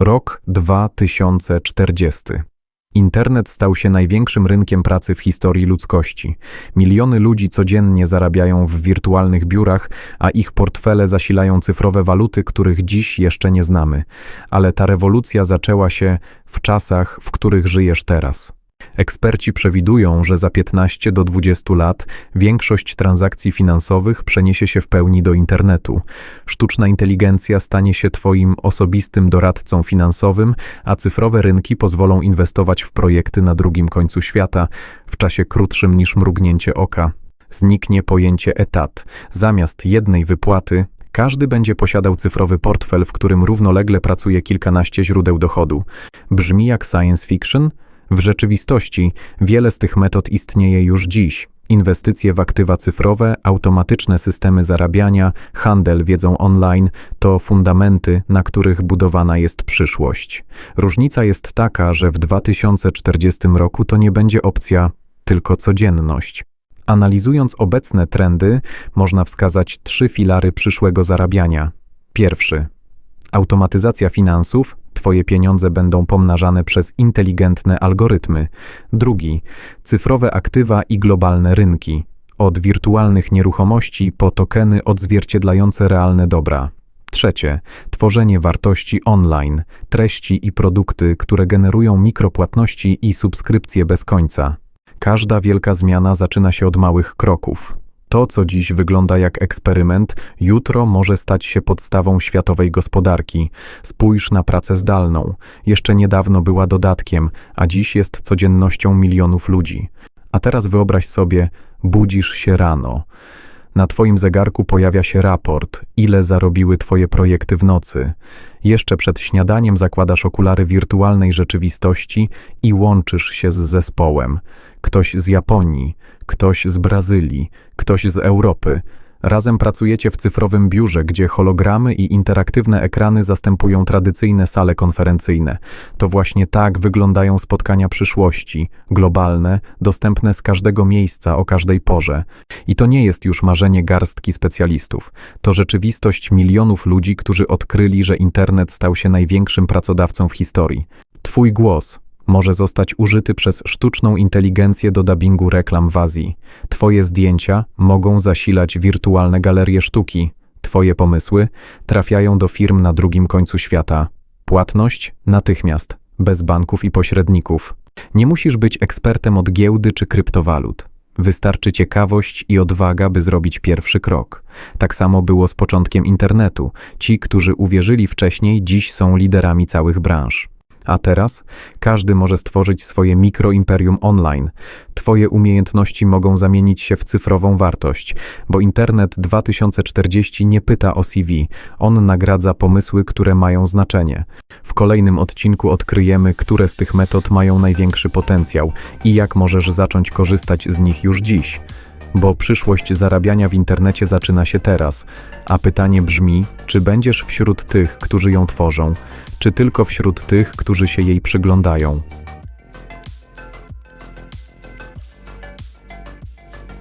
Rok 2040. Internet stał się największym rynkiem pracy w historii ludzkości. Miliony ludzi codziennie zarabiają w wirtualnych biurach, a ich portfele zasilają cyfrowe waluty, których dziś jeszcze nie znamy. Ale ta rewolucja zaczęła się w czasach, w których żyjesz teraz. Eksperci przewidują, że za 15 do 20 lat większość transakcji finansowych przeniesie się w pełni do internetu. Sztuczna inteligencja stanie się Twoim osobistym doradcą finansowym, a cyfrowe rynki pozwolą inwestować w projekty na drugim końcu świata w czasie krótszym niż mrugnięcie oka. Zniknie pojęcie etat. Zamiast jednej wypłaty każdy będzie posiadał cyfrowy portfel, w którym równolegle pracuje kilkanaście źródeł dochodu. Brzmi jak science fiction? W rzeczywistości wiele z tych metod istnieje już dziś. Inwestycje w aktywa cyfrowe, automatyczne systemy zarabiania, handel wiedzą online to fundamenty, na których budowana jest przyszłość. Różnica jest taka, że w 2040 roku to nie będzie opcja, tylko codzienność. Analizując obecne trendy, można wskazać trzy filary przyszłego zarabiania. Pierwszy automatyzacja finansów, Twoje pieniądze będą pomnażane przez inteligentne algorytmy. Drugi, cyfrowe aktywa i globalne rynki. Od wirtualnych nieruchomości po tokeny odzwierciedlające realne dobra. Trzecie, tworzenie wartości online, treści i produkty, które generują mikropłatności i subskrypcje bez końca. Każda wielka zmiana zaczyna się od małych kroków. To, co dziś wygląda jak eksperyment, jutro może stać się podstawą światowej gospodarki. Spójrz na pracę zdalną. Jeszcze niedawno była dodatkiem, a dziś jest codziennością milionów ludzi. A teraz wyobraź sobie, budzisz się rano. Na Twoim zegarku pojawia się raport, ile zarobiły Twoje projekty w nocy. Jeszcze przed śniadaniem zakładasz okulary wirtualnej rzeczywistości i łączysz się z zespołem. Ktoś z Japonii, ktoś z Brazylii, ktoś z Europy. Razem pracujecie w cyfrowym biurze, gdzie hologramy i interaktywne ekrany zastępują tradycyjne sale konferencyjne. To właśnie tak wyglądają spotkania przyszłości, globalne, dostępne z każdego miejsca o każdej porze. I to nie jest już marzenie garstki specjalistów. To rzeczywistość milionów ludzi, którzy odkryli, że internet stał się największym pracodawcą w historii. Twój głos, może zostać użyty przez sztuczną inteligencję do dubbingu reklam w Azji. Twoje zdjęcia mogą zasilać wirtualne galerie sztuki. Twoje pomysły trafiają do firm na drugim końcu świata. Płatność natychmiast, bez banków i pośredników. Nie musisz być ekspertem od giełdy czy kryptowalut. Wystarczy ciekawość i odwaga, by zrobić pierwszy krok. Tak samo było z początkiem internetu. Ci, którzy uwierzyli wcześniej, dziś są liderami całych branż. A teraz każdy może stworzyć swoje mikroimperium online. Twoje umiejętności mogą zamienić się w cyfrową wartość, bo Internet 2040 nie pyta o CV, on nagradza pomysły, które mają znaczenie. W kolejnym odcinku odkryjemy, które z tych metod mają największy potencjał i jak możesz zacząć korzystać z nich już dziś bo przyszłość zarabiania w internecie zaczyna się teraz, a pytanie brzmi, czy będziesz wśród tych, którzy ją tworzą, czy tylko wśród tych, którzy się jej przyglądają.